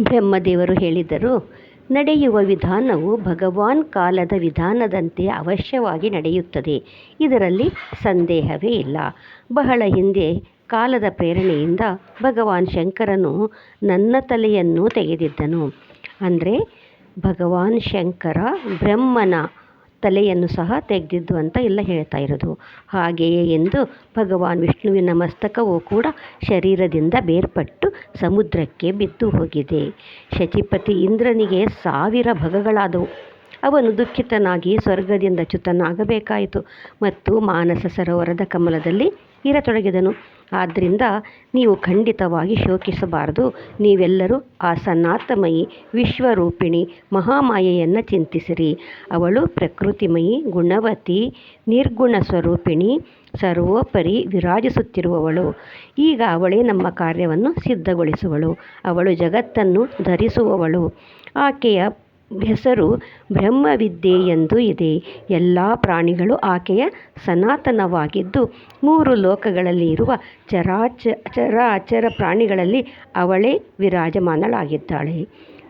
ಬ್ರಹ್ಮದೇವರು ಹೇಳಿದರು, ನಡೆಯುವ ವಿಧಾನವು ಭಗವಾನ್ ಕಾಲದ ವಿಧಾನದಂತೆ ಅವಶ್ಯವಾಗಿ ನಡೆಯುತ್ತದೆ, ಇದರಲ್ಲಿ ಸಂದೇಹವೇ ಇಲ್ಲ. ಬಹಳ ಹಿಂದೆ ಕಾಲದ ಪ್ರೇರಣೆಯಿಂದ ಭಗವಾನ್ ಶಂಕರನು ನನ್ನ ತಲೆಯನ್ನು ತೆಗೆದಿದ್ದನು. ಅಂದರೆ ಭಗವಾನ್ ಶಂಕರ ಬ್ರಹ್ಮನ ತಲೆಯನ್ನು ಸಹ ತೆಗೆದಿದ್ದು ಅಂತ ಎಲ್ಲ ಹೇಳ್ತಾ ಇರೋದು. ಹಾಗೆಯೇ ಎಂದು ಭಗವಾನ್ ವಿಷ್ಣುವಿನ ಮಸ್ತಕವೂ ಕೂಡ ಶರೀರದಿಂದ ಬೇರ್ಪಟ್ಟು ಸಮುದ್ರಕ್ಕೆ ಬಿದ್ದು ಹೋಗಿದೆ. ಶಚಿಪತಿ ಇಂದ್ರನಿಗೆ ಸಾವಿರ ಭಗಗಳಾದವು. ಅವನು ದುಃಖಿತನಾಗಿ ಸ್ವರ್ಗದಿಂದ ಚ್ಯುತನಾಗಬೇಕಾಯಿತು. ಮತ್ತು ಮಾನಸ ಸರೋವರದ ಕಮಲದಲ್ಲಿ ಇರತೊಡಗಿದನು ಆದ್ದರಿಂದ ನೀವು ಖಂಡಿತವಾಗಿ ಶೋಕಿಸಬಾರದು. ನೀವೆಲ್ಲರೂ ಆ ಸನಾತಮಯಿ ವಿಶ್ವರೂಪಿಣಿ, ಮಹಾಮಾಯೆಯನ್ನು ಚಿಂತಿಸಿರಿ. ಅವಳು ಪ್ರಕೃತಿಮಯಿ, ಗುಣವತಿ ನಿರ್ಗುಣ ಸ್ವರೂಪಿಣಿ ಸರ್ವೋಪರಿ ವಿರಾಜಿಸುತ್ತಿರುವವಳು. ಈಗ ಅವಳೇ ನಮ್ಮ ಕಾರ್ಯವನ್ನು ಸಿದ್ಧಗೊಳಿಸುವಳು. ಅವಳು ಜಗತ್ತನ್ನು ಧರಿಸುವವಳು. ಆಕೆಯ ಹೆಸರು ಬ್ರಹ್ಮವಿದ್ಯೆ ಎಂದು ಇದೆ. ಎಲ್ಲ ಪ್ರಾಣಿಗಳು ಆಕೆಯ ಸನಾತನವಾಗಿದ್ದು, ಮೂರು ಲೋಕಗಳಲ್ಲಿ ಇರುವ ಚರಾಚ, ಚರಾಚರ ಪ್ರಾಣಿಗಳಲ್ಲಿ ಅವಳೇ ವಿರಾಜಮಾನಳಾಗಿದ್ದಾಳೆ.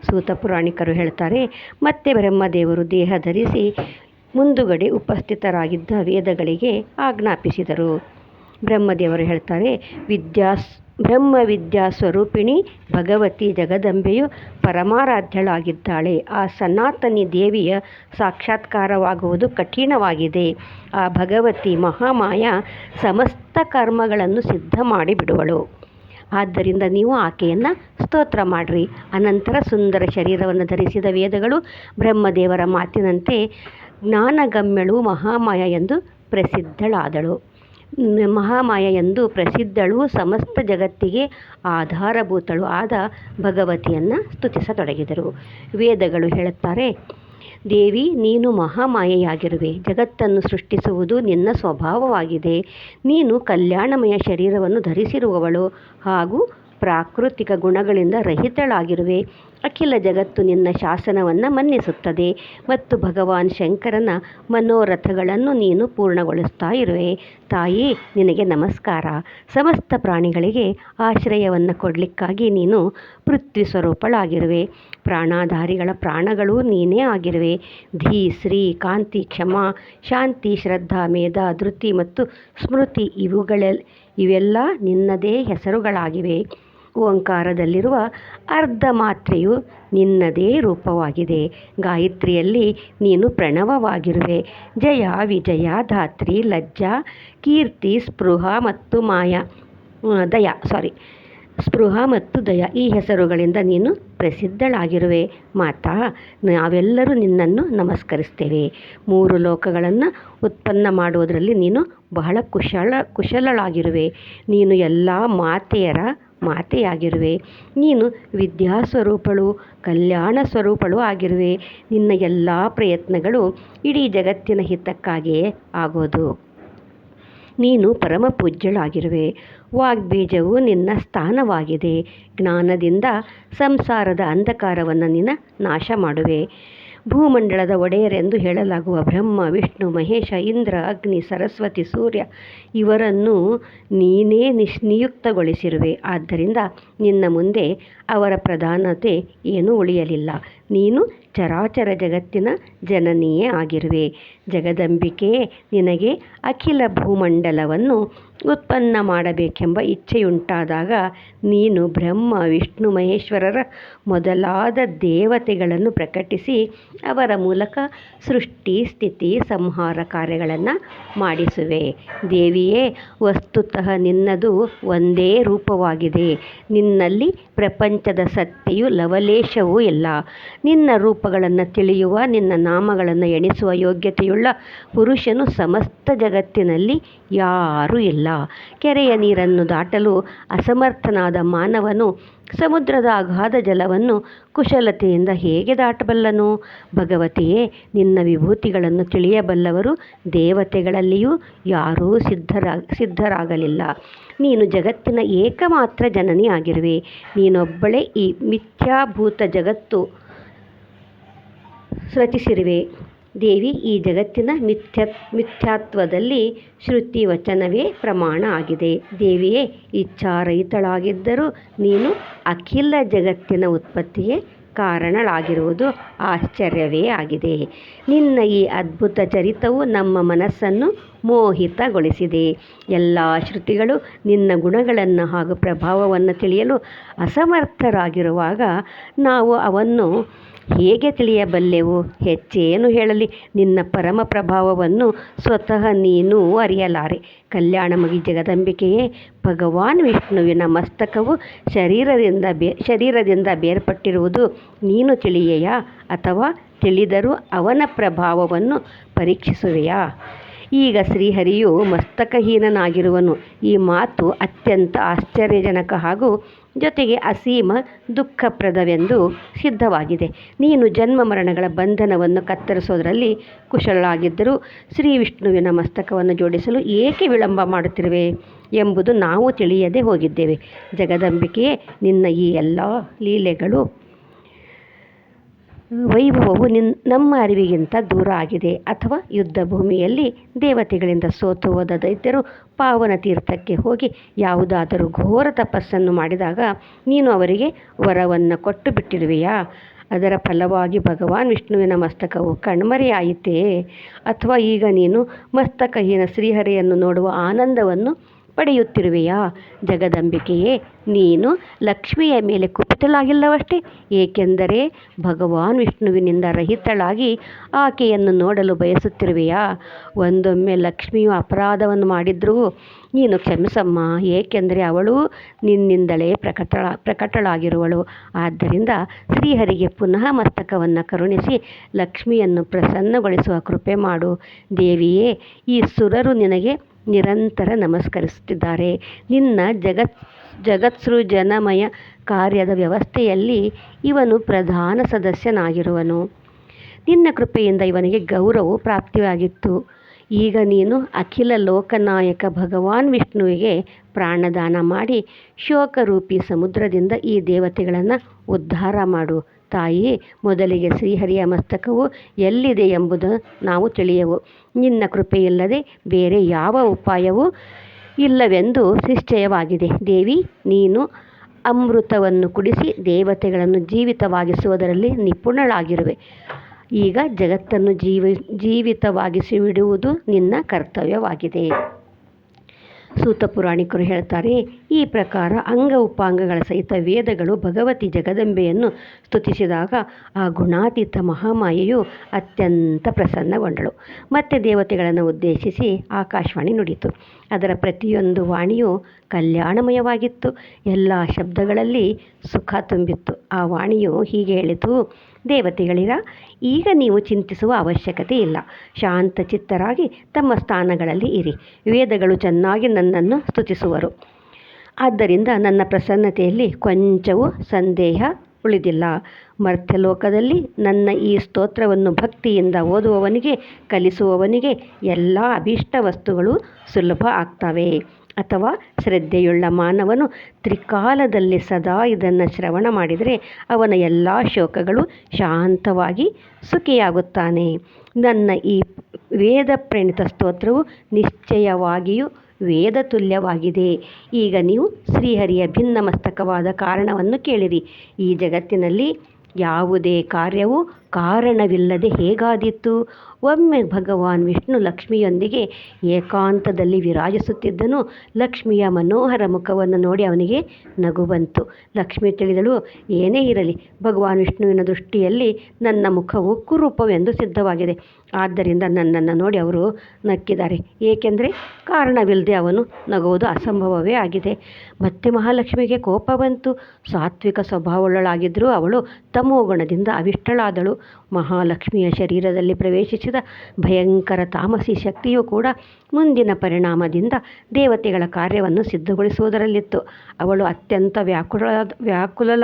ಸೂತ ಪುರಾಣಿಕರು ಹೇಳ್ತಾರೆ, ಮತ್ತೆ ಬ್ರಹ್ಮದೇವರು ದೇಹ ಧರಿಸಿ ಮುಂದುಗಡೆ ಉಪಸ್ಥಿತರಾಗಿದ್ದ ವೇದಗಳಿಗೆ ಆಜ್ಞಾಪಿಸಿದರು. ಬ್ರಹ್ಮದೇವರು ಹೇಳ್ತಾರೆ, ವಿದ್ಯಾಸ್ ಬ್ರಹ್ಮ ವಿದ್ಯಾ ಸ್ವರೂಪಿಣಿ ಭಗವತಿ ಜಗದಂಬೆಯು ಪರಮಾರಾಧ್ಯಳಾಗಿದ್ದಾಳೆ. ಆ ಸನಾತನಿ ದೇವಿಯ ಸಾಕ್ಷಾತ್ಕಾರವಾಗುವುದು ಕಠಿಣವಾಗಿದೆ. ಆ ಭಗವತಿ ಮಹಾಮಾಯ ಸಮಸ್ತ ಕರ್ಮಗಳನ್ನು ಸಿದ್ಧ ಮಾಡಿಬಿಡುವಳು. ಆದ್ದರಿಂದ ನೀವು ಆಕೆಯನ್ನು ಸ್ತೋತ್ರ ಮಾಡಿರಿ. ಅನಂತರ ಸುಂದರ ಶರೀರವನ್ನು ಧರಿಸಿದ ವೇದಗಳು ಬ್ರಹ್ಮದೇವರ ಮಾತಿನಂತೆ ಜ್ಞಾನಗಮ್ಯಳು ಮಹಾಮಾಯ ಎಂದು ಪ್ರಸಿದ್ಧಳಾದಳು. ಮಹಾಮಾಯ ಎಂದು ಪ್ರಸಿದ್ಧಳು ಸಮಸ್ತ ಜಗತ್ತಿಗೆ ಆಧಾರಭೂತಳು ಆದ ಭಗವತಿಯನ್ನು ಸ್ತುತಿಸತೊಡಗಿದರು. ವೇದಗಳು ಹೇಳುತ್ತಾರೆ, ದೇವಿ, ನೀನು ಮಹಾಮಾಯೆಯಾಗಿರುವೆ. ಜಗತ್ತನ್ನು ಸೃಷ್ಟಿಸುವುದು ನಿನ್ನ ಸ್ವಭಾವವಾಗಿದೆ. ನೀನು ಕಲ್ಯಾಣಮಯ ಶರೀರವನ್ನು ಧರಿಸಿರುವವಳು ಹಾಗೂ ಪ್ರಾಕೃತಿಕ ಗುಣಗಳಿಂದ ರಹಿತಳಾಗಿರುವೆ. ಅಖಿಲ ಜಗತ್ತು ನಿನ್ನ ಶಾಸನವನ್ನು ಮನ್ನಿಸುತ್ತದೆ ಮತ್ತು ಭಗವಾನ್ ಶಂಕರನ ಮನೋರಥಗಳನ್ನು ನೀನು ಪೂರ್ಣಗೊಳಿಸ್ತಾ ಇರುವೆ. ತಾಯಿ, ನಿನಗೆ ನಮಸ್ಕಾರ. ಸಮಸ್ತ ಪ್ರಾಣಿಗಳಿಗೆ ಆಶ್ರಯವನ್ನು ಕೊಡಲಿಕ್ಕಾಗಿ ನೀನು ಪೃಥ್ವಿ ಸ್ವರೂಪಳಾಗಿರುವೆ. ಪ್ರಾಣಾಧಾರಿಗಳ ಪ್ರಾಣಗಳು ನೀನೇ ಆಗಿರುವೆ. ಧೀ, ಶ್ರೀ, ಕಾಂತಿ, ಕ್ಷಮಾ, ಶಾಂತಿ, ಶ್ರದ್ಧಾ, ಮೇಧ, ಧೃತಿ ಮತ್ತು ಸ್ಮೃತಿ ಇವುಗಳ ಇವೆಲ್ಲ ನಿನ್ನದೇ ಹೆಸರುಗಳಾಗಿವೆ. ಓಂಕಾರದಲ್ಲಿರುವ ಅರ್ಧ ಮಾತ್ರೆಯು ನಿನ್ನದೇ ರೂಪವಾಗಿದೆ. ಗಾಯತ್ರಿಯಲ್ಲಿ ನೀನು ಪ್ರಣವವಾಗಿರುವೆ. ಜಯ ವಿಜಯ ಧಾತ್ರಿ ಲಜ್ಜಾ ಕೀರ್ತಿ ಸ್ಪೃಹ ಮತ್ತು ಮಾಯ ದಯ ಸಾರಿ ಸ್ಪೃಹ ಮತ್ತು ದಯ ಈ ಹೆಸರುಗಳಿಂದ ನೀನು ಪ್ರಸಿದ್ಧಳಾಗಿರುವೆ. ಮಾತಾ, ನಾವೆಲ್ಲರೂ ನಿನ್ನನ್ನು ನಮಸ್ಕರಿಸ್ತೇವೆ. ಮೂರು ಲೋಕಗಳನ್ನು ಉತ್ಪನ್ನ ಮಾಡುವುದರಲ್ಲಿ ನೀನು ಬಹಳ ಕುಶಲ, ಕುಶಲಳಾಗಿರುವೆ. ನೀನು ಎಲ್ಲ ಮಾತೆಯರ ಮಾತೆಯಾಗಿರುವೆ. ನೀನು ವಿದ್ಯಾಸ್ವರೂಪಳು, ಕಲ್ಯಾಣ ಸ್ವರೂಪಳು ಆಗಿರುವೆ. ನಿನ್ನ ಎಲ್ಲ ಪ್ರಯತ್ನಗಳು ಇಡೀ ಜಗತ್ತಿನ ಹಿತಕ್ಕಾಗಿಯೇ ಆಗೋದು. ನೀನು ಪರಮ ಪೂಜ್ಯಳಾಗಿರುವೆ. ವಾಗ್ಬೀಜವು ನಿನ್ನ ಸ್ಥಾನವಾಗಿದೆ. ಜ್ಞಾನದಿಂದ ಸಂಸಾರದ ಅಂಧಕಾರವನ್ನು ನಿನ್ನ ನಾಶ ಮಾಡುವೆ ಭೂಮಂಡಲದ ಒಡೆಯರೆಂದು ಹೇಳಲಾಗುವ ಬ್ರಹ್ಮ, ವಿಷ್ಣು, ಮಹೇಶ, ಇಂದ್ರ, ಅಗ್ನಿ, ಸರಸ್ವತಿ, ಸೂರ್ಯ ಇವರನ್ನು ನೀನೇ ನಿಶ್, ನಿಯುಕ್ತಗೊಳಿಸಿರುವೆ. ಆದ್ದರಿಂದ ನಿನ್ನ ಮುಂದೆ ಅವರ ಪ್ರಧಾನತೆ ಏನೂ ಉಳಿಯಲಿಲ್ಲ. ನೀನು ಚರಾಚರ ಜಗತ್ತಿನ ಜನನಿಯೇ ಆಗಿರುವೆ. ಜಗದಂಬಿಕೆಯೇ ನಿನಗೆ ಅಖಿಲ ಭೂಮಂಡಲವನ್ನು ಉತ್ಪನ್ನ ಮಾಡಬೇಕೆಂಬ ಇಚ್ಛೆಯುಂಟಾದಾಗ ನೀನು ಬ್ರಹ್ಮ, ವಿಷ್ಣು, ಮಹೇಶ್ವರರ ಮೊದಲಾದ ದೇವತೆಗಳನ್ನು ಪ್ರಕಟಿಸಿ ಅವರ ಮೂಲಕ ಸೃಷ್ಟಿ, ಸ್ಥಿತಿ, ಸಂಹಾರ ಕಾರ್ಯಗಳನ್ನು ಮಾಡಿಸುವೆ. ದೇವಿಯೇ, ವಸ್ತುತಃ ನಿನ್ನದು ಒಂದೇ ರೂಪವಾಗಿದೆ. ನಿನ್ನಲ್ಲಿ ಪ್ರಪಂಚದ ಸತ್ತೆಯು ಲವಲೇಶವೂ ಇಲ್ಲ. ನಿನ್ನ ರೂಪಗಳನ್ನು ತಿಳಿಯುವ, ನಿನ್ನ ನಾಮಗಳನ್ನು ಎಣಿಸುವ ಯೋಗ್ಯತೆಯುಳ್ಳ ಪುರುಷನು ಸಮಸ್ತ ಜಗತ್ತಿನಲ್ಲಿ ಯಾರೂ ಇಲ್ಲ. ಕೆರೆಯ ನೀರನ್ನು ದಾಟಲು ಅಸಮರ್ಥನಾದ ಮಾನವನು ಸಮುದ್ರದ ಅಗಾಧ ಜಲವನ್ನು ಕುಶಲತೆಯಿಂದ ಹೇಗೆ ದಾಟಬಲ್ಲನು? ಭಗವತಿಯೇ, ನಿನ್ನ ವಿಭೂತಿಗಳನ್ನು ತಿಳಿಯಬಲ್ಲವರು ದೇವತೆಗಳಲ್ಲಿಯೂ ಯಾರೂ ಸಿದ್ಧರಾ, ಸಿದ್ಧರಾಗಲಿಲ್ಲ. ನೀನು ಜಗತ್ತಿನ ಏಕಮಾತ್ರ ಜನನಿ ಆಗಿರುವೆ. ನೀನೊಬ್ಬಳೇ ಈ ಮಿಥ್ಯಾಭೂತ ಜಗತ್ತು ರಚಿಸಿರುವೆ ದೇವಿ, ಈ ಜಗತ್ತಿನ ಮಿಥ್ಯ, ಮಿಥ್ಯಾತ್ವದಲ್ಲಿ ಶ್ರುತಿ ವಚನವೇ ಪ್ರಮಾಣ ಆಗಿದೆ. ದೇವಿಯೇ, ಇಚ್ಛಾರಹಿತಳಾಗಿದ್ದರೂ ನೀನು ಅಖಿಲ ಜಗತ್ತಿನ ಉತ್ಪತ್ತಿಗೆ ಕಾರಣಳಾಗಿರುವುದು ಆಶ್ಚರ್ಯವೇ ಆಗಿದೆ. ನಿನ್ನ ಈ ಅದ್ಭುತ ಚರಿತವು ನಮ್ಮ ಮನಸ್ಸನ್ನು ಮೋಹಿತಗೊಳಿಸಿದೆ. ಎಲ್ಲ ಶ್ರುತಿಗಳು ನಿನ್ನ ಗುಣಗಳನ್ನು ಹಾಗೂ ಪ್ರಭಾವವನ್ನು ತಿಳಿಯಲು ಅಸಮರ್ಥರಾಗಿರುವಾಗ ನಾವು ಅವನ್ನು ಹೇಗೆ ತಿಳಿಯಬಲ್ಲೆವು? ಹೆಚ್ಚೇನು ಹೇಳಲಿ, ನಿನ್ನ ಪರಮ ಪ್ರಭಾವವನ್ನು ಸ್ವತಃ ನೀನು ಅರಿಯಲಾರೆ. ಕಲ್ಯಾಣಮಗಿ ಜಗದಂಬಿಕೆಯೇ, ಭಗವಾನ್ ವಿಷ್ಣುವಿನ ಮಸ್ತಕವು ಶರೀರದಿಂದ ಬೇ, ಶರೀರದಿಂದ ಬೇರ್ಪಟ್ಟಿರುವುದು ನೀನು ತಿಳಿಯೆಯಾ? ಅಥವಾ ತಿಳಿದರೂ ಅವನ ಪ್ರಭಾವವನ್ನು ಪರೀಕ್ಷಿಸುವೆಯಾ? ಈಗ ಶ್ರೀಹರಿಯು ಮಸ್ತಕಹೀನನಾಗಿರುವನು. ಈ ಮಾತು ಅತ್ಯಂತ ಆಶ್ಚರ್ಯಜನಕ ಹಾಗೂ ಜೊತೆಗೆ ಅಸೀಮ ದುಃಖಪ್ರದವೆಂದು ಸಿದ್ಧವಾಗಿದೆ. ನೀನು ಜನ್ಮ ಮರಣಗಳ ಬಂಧನವನ್ನು ಕತ್ತರಿಸೋದರಲ್ಲಿ ಕುಶಲಾಗಿದ್ದರೂ ಶ್ರೀ ವಿಷ್ಣುವಿನ ಮಸ್ತಕವನ್ನು ಜೋಡಿಸಲು ಏಕೆ ವಿಳಂಬ ಮಾಡುತ್ತಿರುವೆ ಎಂಬುದು ನಾವು ತಿಳಿಯದೆ ಹೋಗಿದ್ದೇವೆ. ಜಗದಂಬಿಕೆಯೇ, ನಿನ್ನ ಈ ಎಲ್ಲ ಲೀಲೆಗಳು ವೈಭವವು ನಿನ್, ನಮ್ಮ ಅರಿವಿಗಿಂತ ದೂರ ಆಗಿದೆ. ಅಥವಾ ಯುದ್ಧ ಭೂಮಿಯಲ್ಲಿ ದೇವತೆಗಳಿಂದ ಸೋತು ಹೋದ ದೈತ್ಯರು ಪಾವನ ತೀರ್ಥಕ್ಕೆ ಹೋಗಿ ಯಾವುದಾದರೂ ಘೋರ ತಪಸ್ಸನ್ನು ಮಾಡಿದಾಗ ನೀನು ಅವರಿಗೆ ವರವನ್ನು ಕೊಟ್ಟು ಬಿಟ್ಟಿರುವೆಯಾ ಅದರ ಫಲವಾಗಿ ಭಗವಾನ್ ವಿಷ್ಣುವಿನ ಮಸ್ತಕವು ಕಣ್ಮರೆಯಾಯಿತೇ? ಅಥವಾ ಈಗ ನೀನು ಮಸ್ತಕಹೀನ ಶ್ರೀಹರಿಯನ್ನು ನೋಡುವ ಆನಂದವನ್ನು ಪಡೆಯುತ್ತಿರುವೆಯಾ? ಜಗದಂಬಿಕೆಯೇ, ನೀನು ಲಕ್ಷ್ಮಿಯ ಮೇಲೆ ಕುಪಿತಳಾಗಿಲ್ಲವಷ್ಟೇ? ಏಕೆಂದರೆ ಭಗವಾನ್ ವಿಷ್ಣುವಿನಿಂದ ರಹಿತಳಾಗಿ ಆಕೆಯನ್ನು ನೋಡಲು ಬಯಸುತ್ತಿರುವೆಯಾ? ಒಂದೊಮ್ಮೆ ಲಕ್ಷ್ಮಿಯು ಅಪರಾಧವನ್ನು ಮಾಡಿದ್ರೂ ನೀನು ಕ್ಷಮಿಸಮ್ಮ, ಏಕೆಂದರೆ ಅವಳು ನಿನ್ನಿಂದಲೇ ಪ್ರಕಟಳ, ಪ್ರಕಟಳಾಗಿರುವಳು. ಆದ್ದರಿಂದ ಶ್ರೀಹರಿಗೆ ಪುನಃ ಮಸ್ತಕವನ್ನು ಕರುಣಿಸಿ ಲಕ್ಷ್ಮಿಯನ್ನು ಪ್ರಸನ್ನಗೊಳಿಸುವ ಕೃಪೆ ಮಾಡು. ದೇವಿಯೇ, ಈ ಸುರರು ನಿನಗೆ ನಿರಂತರ ನಮಸ್ಕರಿಸುತ್ತಿದ್ದಾರೆ. ನಿನ್ನ ಜಗತ್, ಜಗತ್ಸೃಜನಮಯ ಕಾರ್ಯದ ವ್ಯವಸ್ಥೆಯಲ್ಲಿ ಇವನು ಪ್ರಧಾನ ಸದಸ್ಯನಾಗಿರುವನು. ನಿನ್ನ ಕೃಪೆಯಿಂದ ಇವನಿಗೆ ಗೌರವವು ಪ್ರಾಪ್ತಿಯಾಗಿತ್ತು. ಈಗ ನೀನು ಅಖಿಲ ಲೋಕನಾಯಕ ಭಗವಾನ್ ವಿಷ್ಣುವಿಗೆ ಪ್ರಾಣದಾನ ಮಾಡಿ ಶೋಕರೂಪಿ ಸಮುದ್ರದಿಂದ ಈ ದೇವತೆಗಳನ್ನು ಉದ್ಧಾರ ಮಾಡು. ತಾಯಿ, ಮೊದಲಿಗೆ ಶ್ರೀಹರಿಯ ಮಸ್ತಕವು ಎಲ್ಲಿದೆ ಎಂಬುದು ನಾವು ತಿಳಿಯವು. ನಿನ್ನ ಕೃಪೆಯಿಲ್ಲದೆ ಬೇರೆ ಯಾವ ಉಪಾಯವೂ ಇಲ್ಲವೆಂದು ನಿಶ್ಚಯವಾಗಿದೆ. ದೇವಿ, ನೀನು ಅಮೃತವನ್ನು ಕುಡಿಸಿ ದೇವತೆಗಳನ್ನು ಜೀವಿತವಾಗಿಸುವುದರಲ್ಲಿ ನಿಪುಣಳಾಗಿರುವೆ. ಈಗ ಜಗತ್ತನ್ನು ಜೀವಿ, ಜೀವಿತವಾಗಿಸಿಬಿಡುವುದು ನಿನ್ನ ಕರ್ತವ್ಯವಾಗಿದೆ. ಸೂತ ಪುರಾಣಿಕರು ಹೇಳ್ತಾರೆ, ಈ ಪ್ರಕಾರ ಅಂಗ ಉಪಾಂಗಗಳ ಸಹಿತ ವೇದಗಳು ಭಗವತಿ ಜಗದಂಬೆಯನ್ನು ಸ್ತುತಿಸಿದಾಗ ಆ ಗುಣಾತೀತ ಮಹಾಮಾಯೆಯು ಅತ್ಯಂತ ಪ್ರಸನ್ನಗೊಂಡಳು. ಮತ್ತೆ ದೇವತೆಗಳನ್ನು ಉದ್ದೇಶಿಸಿ ಆಕಾಶವಾಣಿ ನುಡಿತು ಅದರ ಪ್ರತಿಯೊಂದು ವಾಣಿಯು ಕಲ್ಯಾಣಮಯವಾಗಿತ್ತು. ಎಲ್ಲ ಶಬ್ದಗಳಲ್ಲಿ ಸುಖ ತುಂಬಿತ್ತು. ಆ ವಾಣಿಯು ಹೀಗೆ ಹೇಳಿತು, ದೇವತೆಗಳಿರ, ಈಗ ನೀವು ಚಿಂತಿಸುವ ಅವಶ್ಯಕತೆ ಇಲ್ಲ. ಶಾಂತ ಚಿತ್ತರಾಗಿ ತಮ್ಮ ಸ್ಥಾನಗಳಲ್ಲಿ ಇರಿ. ವೇದಗಳು ಚೆನ್ನಾಗಿ ನನ್ನನ್ನು ಸ್ತುತಿಸುವರು. ಆದ್ದರಿಂದ ನನ್ನ ಪ್ರಸನ್ನತೆಯಲ್ಲಿ ಕೊಂಚವೂ ಸಂದೇಹ ಉಳಿದಿಲ್ಲ. ಮರ್ತ್ಯಲೋಕದಲ್ಲಿ ನನ್ನ ಈ ಸ್ತೋತ್ರವನ್ನು ಭಕ್ತಿಯಿಂದ ಓದುವವನಿಗೆ, ಕಲಿಸುವವನಿಗೆ ಎಲ್ಲ ಅಭೀಷ್ಟ ವಸ್ತುಗಳು ಸುಲಭ ಆಗ್ತವೆ. ಅಥವಾ ಶ್ರದ್ಧೆಯುಳ್ಳ ಮಾನವನು ತ್ರಿಕಾಲದಲ್ಲಿ ಸದಾ ಇದನ್ನು ಶ್ರವಣ ಮಾಡಿದರೆ ಅವನ ಎಲ್ಲ ಶೋಕಗಳು ಶಾಂತವಾಗಿ ಸುಖಿಯಾಗುತ್ತಾನೆ. ನನ್ನ ಈ ವೇದ ಪ್ರೇಣಿತ ಸ್ತೋತ್ರವು ನಿಶ್ಚಯವಾಗಿಯೂ ವೇದ ತುಲ್ಯವಾಗಿದೆ ಈಗ ನೀವು ಶ್ರೀಹರಿಯ ಭಿನ್ನ ಮಸ್ತಕವಾದ ಕಾರಣವನ್ನು ಕೇಳಿರಿ. ಈ ಜಗತ್ತಿನಲ್ಲಿ ಯಾವುದೇ ಕಾರ್ಯವು ಕಾರಣವಿಲ್ಲದೆ ಹೇಗಾದೀತು? ಒಮ್ಮೆ ಭಗವಾನ್ ವಿಷ್ಣು ಲಕ್ಷ್ಮಿಯೊಂದಿಗೆ ಏಕಾಂತದಲ್ಲಿ ವಿರಾಜಿಸುತ್ತಿದ್ದನು. ಲಕ್ಷ್ಮಿಯ ಮನೋಹರ ಮುಖವನ್ನು ನೋಡಿ ಅವನಿಗೆ ನಗು ಬಂತು. ಲಕ್ಷ್ಮಿ ತಿಳಿದಳು, ಏನೇ ಇರಲಿ, ಭಗವಾನ್ ವಿಷ್ಣುವಿನ ದೃಷ್ಟಿಯಲ್ಲಿ ನನ್ನ ಮುಖವು ಕುರೂಪವೆಂದು ಸಿದ್ಧವಾಗಿದೆ. ಆದ್ದರಿಂದ ನನ್ನನ್ನು ನೋಡಿ ಅವರು ನಕ್ಕಿದ್ದಾರೆ. ಏಕೆಂದರೆ ಕಾರಣವಿಲ್ಲದೆ ಅವನು ನಗುವುದು ಅಸಂಭವವೇ ಆಗಿದೆ. ಮತ್ತೆ ಮಹಾಲಕ್ಷ್ಮಿಗೆ ಕೋಪ ಬಂತು. ಸಾತ್ವಿಕ ಸ್ವಭಾವವುಳ್ಳಳಾಗಿದ್ದರೂ ಅವಳು ತಮೋಗುಣದಿಂದ ಅವಿಷ್ಟಳಾದಳು. ಮಹಾಲಕ್ಷ್ಮಿಯ ಶರೀರದಲ್ಲಿ ಪ್ರವೇಶಿಸಿದ ಭಯಂಕರ ತಾಮಸಿ ಶಕ್ತಿಯೂ ಕೂಡ ಮುಂದಿನ ಪರಿಣಾಮದಿಂದ ದೇವತೆಗಳ ಕಾರ್ಯವನ್ನು ಸಿದ್ಧಗೊಳಿಸುವುದರಲ್ಲಿತ್ತು. ಅವಳು ಅತ್ಯಂತ ವ್ಯಾಕುಲ ವ್ಯಾಕುಲಳ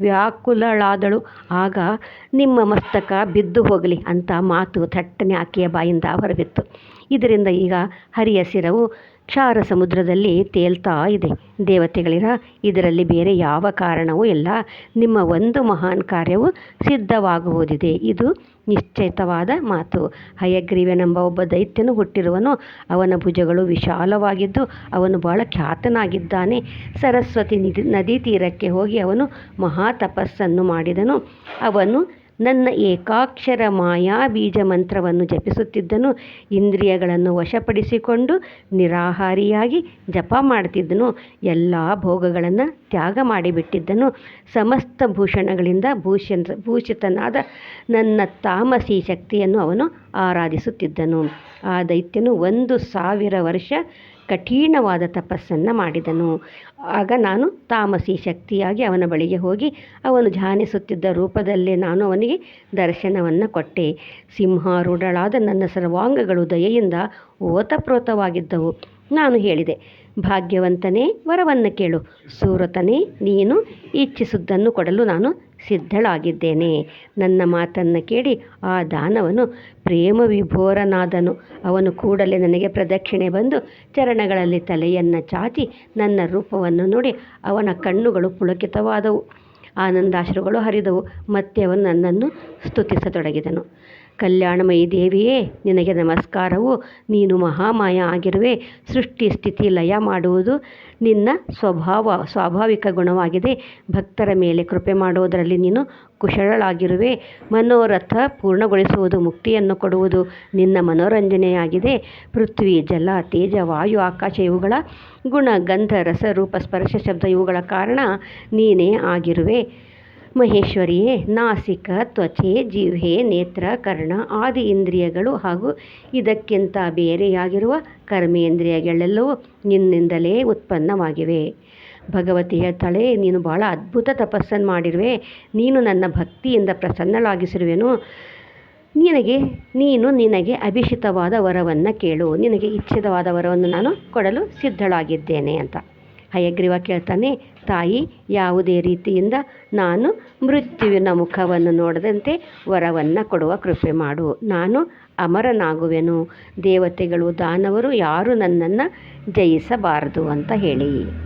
ವ್ಯಾಕುಲಳಾದಳು. ಆಗ ನಿಮ್ಮ ಮಸ್ತಕ ಬಿದ್ದು ಹೋಗಲಿ ಅಂತ ಮಾತು ಥಟ್ಟನೆ ಆಕೆಯ ಬಾಯಿಂದ ಹೊರಬಿತ್ತು ಇದರಿಂದ ಈಗ ಹರಿಯ ಶಿರವು ಕ್ಷಾರ ಸಮುದ್ರದಲ್ಲಿ ತೇಲ್ತಾ ಇದೆ. ದೇವತೆಗಳಿರ ಇದರಲ್ಲಿ ಬೇರೆ ಯಾವ ಕಾರಣವೂ ಇಲ್ಲ. ನಿಮ್ಮ ಒಂದು ಮಹಾನ್ ಕಾರ್ಯವು ಸಿದ್ಧವಾಗುವುದಿದೆ. ಇದು ನಿಶ್ಚಿತವಾದ ಮಾತು. ಹಯಗ್ರೀವನೆಂಬ ಒಬ್ಬ ದೈತ್ಯನು ಹುಟ್ಟಿರುವನು. ಅವನ ಭುಜಗಳು ವಿಶಾಲವಾಗಿದ್ದು ಅವನು ಬಹಳ ಖ್ಯಾತನಾಗಿದ್ದಾನೆ. ಸರಸ್ವತಿ ನದಿ ತೀರಕ್ಕೆ ಹೋಗಿ ಅವನು ಮಹಾ ತಪಸ್ಸನ್ನು ಮಾಡಿದನು. ಅವನು ನನ್ನ ಏಕಾಕ್ಷರ ಮಾಯಾ ಬೀಜ ಮಂತ್ರವನ್ನು ಜಪಿಸುತ್ತಿದ್ದನು. ಇಂದ್ರಿಯಗಳನ್ನು ವಶಪಡಿಸಿಕೊಂಡು ನಿರಾಹಾರಿಯಾಗಿ ಜಪ ಮಾಡ್ತಿದ್ದನು. ಎಲ್ಲ ಭೋಗಗಳನ್ನು ತ್ಯಾಗ ಮಾಡಿಬಿಟ್ಟಿದ್ದನು. ಸಮಸ್ತ ಭೂಷಣಗಳಿಂದ ಭೂಷಣ ಭೂಷಿತನಾದ ನನ್ನ ತಾಮಸಿ ಶಕ್ತಿಯನ್ನು ಅವನು ಆರಾಧಿಸುತ್ತಿದ್ದನು. ಆ ದೈತ್ಯನು ಒಂದು ಸಾವಿರ ವರ್ಷ ಕಠಿಣವಾದ ತಪಸ್ಸನ್ನು ಮಾಡಿದನು. ಆಗ ನಾನು ತಾಮಸಿ ಶಕ್ತಿಯಾಗಿ ಅವನ ಬಳಿಗೆ ಹೋಗಿ ಅವನು ಧ್ಯಾನಿಸುತ್ತಿದ್ದ ರೂಪದಲ್ಲೇ ನಾನು ಅವನಿಗೆ ದರ್ಶನವನ್ನು ಕೊಟ್ಟೆ. ಸಿಂಹಾರೂಢಳಾದ ನನ್ನ ಸರ್ವಾಂಗಗಳು ದಯೆಯಿಂದ ಓತಪ್ರೋತವಾಗಿದ್ದವು. ನಾನು ಹೇಳಿದೆ ಭಾಗ್ಯವಂತನೇ ವರವನ್ನು ಕೇಳು. ಸೂರತನೇ, ನೀನು ಇಚ್ಛಿಸುವುದನ್ನು ಕೊಡಲು ನಾನು ಸಿದ್ಧಳಾಗಿದ್ದೇನೆ. ನನ್ನ ಮಾತನ್ನು ಕೇಳಿ ಆ ದಾನವನು ಪ್ರೇಮ ವಿಭೋರನಾದನು ಅವನು ಕೂಡಲೇ ನನಗೆ ಪ್ರದಕ್ಷಿಣೆ ಬಂದು ಚರಣಗಳಲ್ಲಿ ತಲೆಯನ್ನು ಚಾಚಿ ನನ್ನ ರೂಪವನ್ನು ನೋಡಿ ಅವನ ಕಣ್ಣುಗಳು ಪುಳಕಿತವಾದವು. ಆನಂದಾಶ್ರುಗಳು ಹರಿದವು. ಮತ್ತೆ ಅವನು ನನ್ನನ್ನು ಸ್ತುತಿಸತೊಡಗಿದನು. ಕಲ್ಯಾಣಮಯಿ ದೇವಿಯೇ, ನಿನಗೆ ನಮಸ್ಕಾರವು. ನೀನು ಮಹಾಮಾಯ ಆಗಿರುವೆ. ಸೃಷ್ಟಿ ಸ್ಥಿತಿ ಲಯ ಮಾಡುವುದು ನಿನ್ನ ಸ್ವಭಾವ, ಸ್ವಾಭಾವಿಕ ಗುಣವಾಗಿದೆ. ಭಕ್ತರ ಮೇಲೆ ಕೃಪೆ ಮಾಡುವುದರಲ್ಲಿ ನೀನು ಕುಶಲಳಾಗಿರುವೆ. ಮನೋರಥ ಪೂರ್ಣಗೊಳಿಸುವುದು ಮುಕ್ತಿಯನ್ನು ಕೊಡುವುದು ನಿನ್ನ ಮನೋರಂಜನೆಯಾಗಿದೆ. ಪೃಥ್ವಿ, ಜಲ, ತೇಜ, ವಾಯು, ಆಕಾಶ ಇವುಗಳ ಗುಣ, ಗಂಧ, ರಸ, ರೂಪ, ಸ್ಪರ್ಶ, ಶಬ್ದ ಇವುಗಳ ಕಾರಣ ನೀನೇ ಆಗಿರುವೆ. ಮಹೇಶ್ವರಿಯೇ, ನಾಸಿಕ, ತ್ವಚೆ, ಜಿಹ್ವೆ, ನೇತ್ರ, ಕರ್ಣ ಆದಿ ಇಂದ್ರಿಯಗಳು ಹಾಗೂ ಇದಕ್ಕಿಂತ ಬೇರೆಯಾಗಿರುವ ಕರ್ಮೇಂದ್ರಿಯಗಳೆಲ್ಲವೂ ನಿನ್ನಿಂದಲೇ ಉತ್ಪನ್ನವಾಗಿವೆ. ಭಗವತಿ ಹೇಳ್ತಾಳೆ ನೀನು ಭಾಳ ಅದ್ಭುತ ತಪಸ್ಸನ್ನು ಮಾಡಿರುವೆ. ನೀನು ನನ್ನ ಭಕ್ತಿಯಿಂದ ಪ್ರಸನ್ನಳಾಗಿಸಿರುವೆನು. ನಿನಗೆ, ನೀನು ನಿನಗೆ ಅಭಿಷಿತವಾದ ವರವನ್ನು ಕೇಳು. ನಿನಗೆ ಇಚ್ಛಿತವಾದ ವರವನ್ನು ನಾನು ಕೊಡಲು ಸಿದ್ಧಳಾಗಿದ್ದೇನೆ ಅಂತ. ಹಯಗ್ರೀವ ಕೇಳ್ತಾನೆ, ತಾಯಿ, ಯಾವುದೇ ರೀತಿಯಿಂದ ನಾನು ಮೃತ್ಯುವಿನ ಮುಖವನ್ನು ನೋಡದಂತೆ ವರವನ್ನು ಕೊಡುವ ಕೃಪೆ ಮಾಡು. ನಾನು ಅಮರನಾಗುವೆನು. ದೇವತೆಗಳು, ದಾನವರು ಯಾರು ನನ್ನನ್ನು ಜಯಿಸಬಾರದು ಅಂತ ಹೇಳಿ.